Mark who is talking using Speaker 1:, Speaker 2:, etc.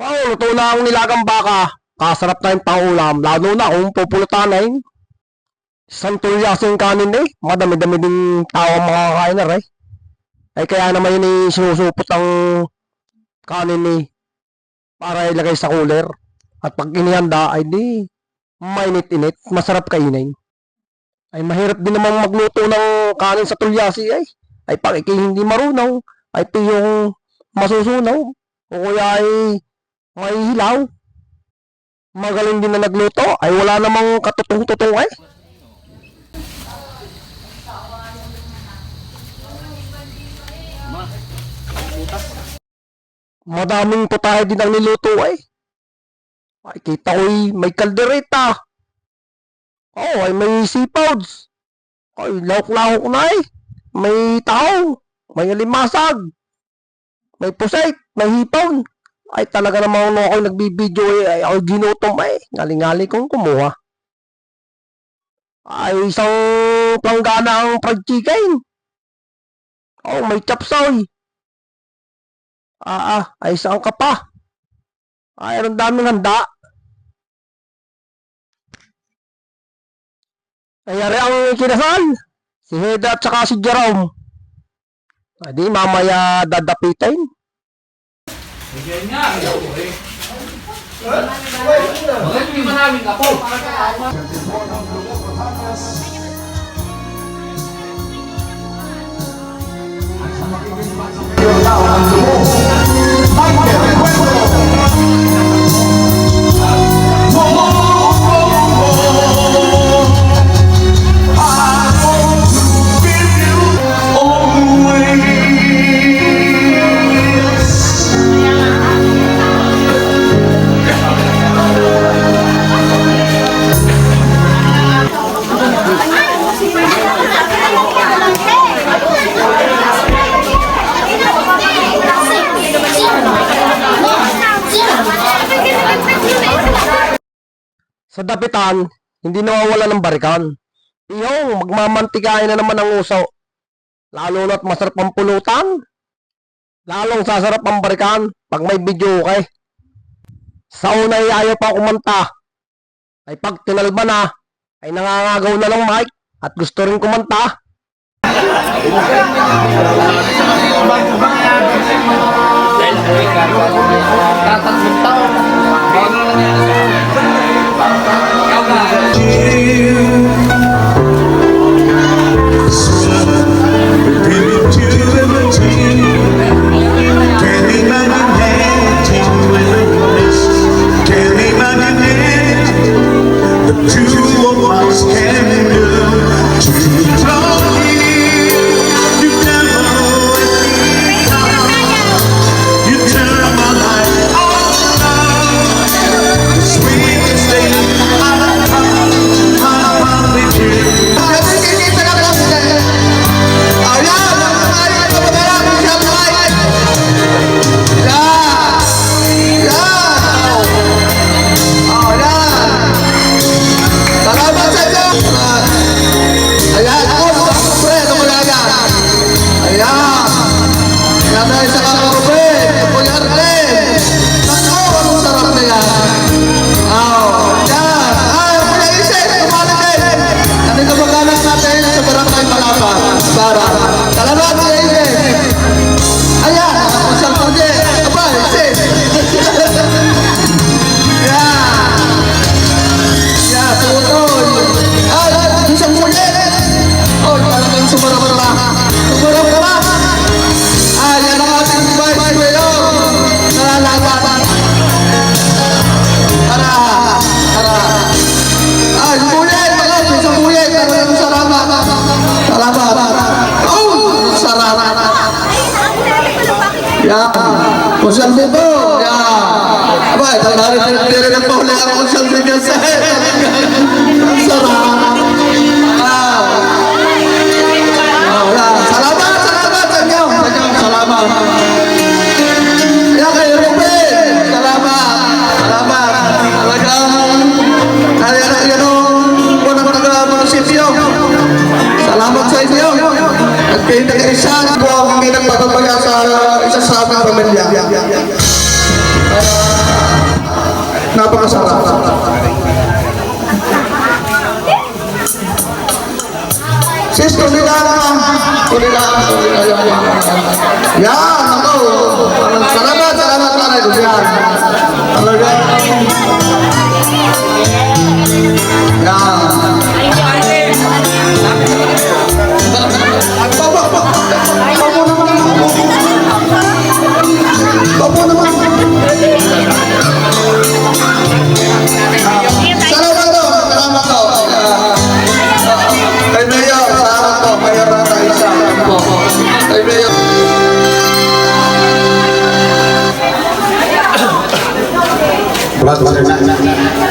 Speaker 1: Oh, luto na ang nilagang baka. Kasarap tayong pangulam. Lalo na kung pupulutan ay. Isang tulyasing kanin eh. Madami-dami din tao ang mga kainer eh. Ay kaya naman yun eh, sinusupot ang kanin eh. Para ilagay sa cooler. At pag inihanda ay di mainit-init. Masarap kainin. Ay mahirap din namang magluto ng kanin sa tulyasi ay. Ay pag ikay hindi marunong, ay ito yung masusunaw. O kaya ay may hilaw. Magaling din na nagluto. Ay wala namang katutong-tutong ay. Madaming putahe din ang niluto ay. Ay kita ko'y may kaldereta. Oh, ay may seafoods. Ay lahok-lahok na ay. May tao. May alimasag. May pusit. May hipon. Ay talaga namang nung ako nagbibideo eh, ay ako ginutom ay. Ngaling-ngali kong kumuha. Ay isang planggana ang fried chicken. Oh, may chapsoy. Ah, ah, ay isang ka pa. Ay, ang daming handa. Ay, ari ang kinasal. Si Heda at saka si Jerome. Ay, di mamaya dadapitin.
Speaker 2: Bigyan niya, ayaw ko eh. Bakit hindi maraming ako?
Speaker 1: Sa dapitan, hindi nawawala ng barikan. Iyong, magmamantikain na naman ang uso. Lalo na't masarap ang pulutan. Lalong sasarap ang barikan pag may video okay. Sa una ay ayaw pa kumanta. Ay pag tinalba na, ay nangangagaw na ng mic at gusto rin kumanta.
Speaker 2: Tatatlong taon. Bago na yan. Ikaw na.
Speaker 3: Kusang dito. Ya. Aba, ito na rin rin ang ang kusang dito sa Sarap. Ah. Wala. Salamat, salamat sa inyo. Sa inyo, Salamat. Kaya kay Ruben, salamat. Salamat. Talagang, kaya na yan o, unang taga-munisipyo. Salamat sa inyo. At kayo taga-isa po ang hindi sa isa sa aming pamilya. Napakasarap. Sis, ka na. Kunin ka. Yan, ako. Salamat, salamat, salamat. Yan. Mayor na tayo sa po. Kay Mayor. Wala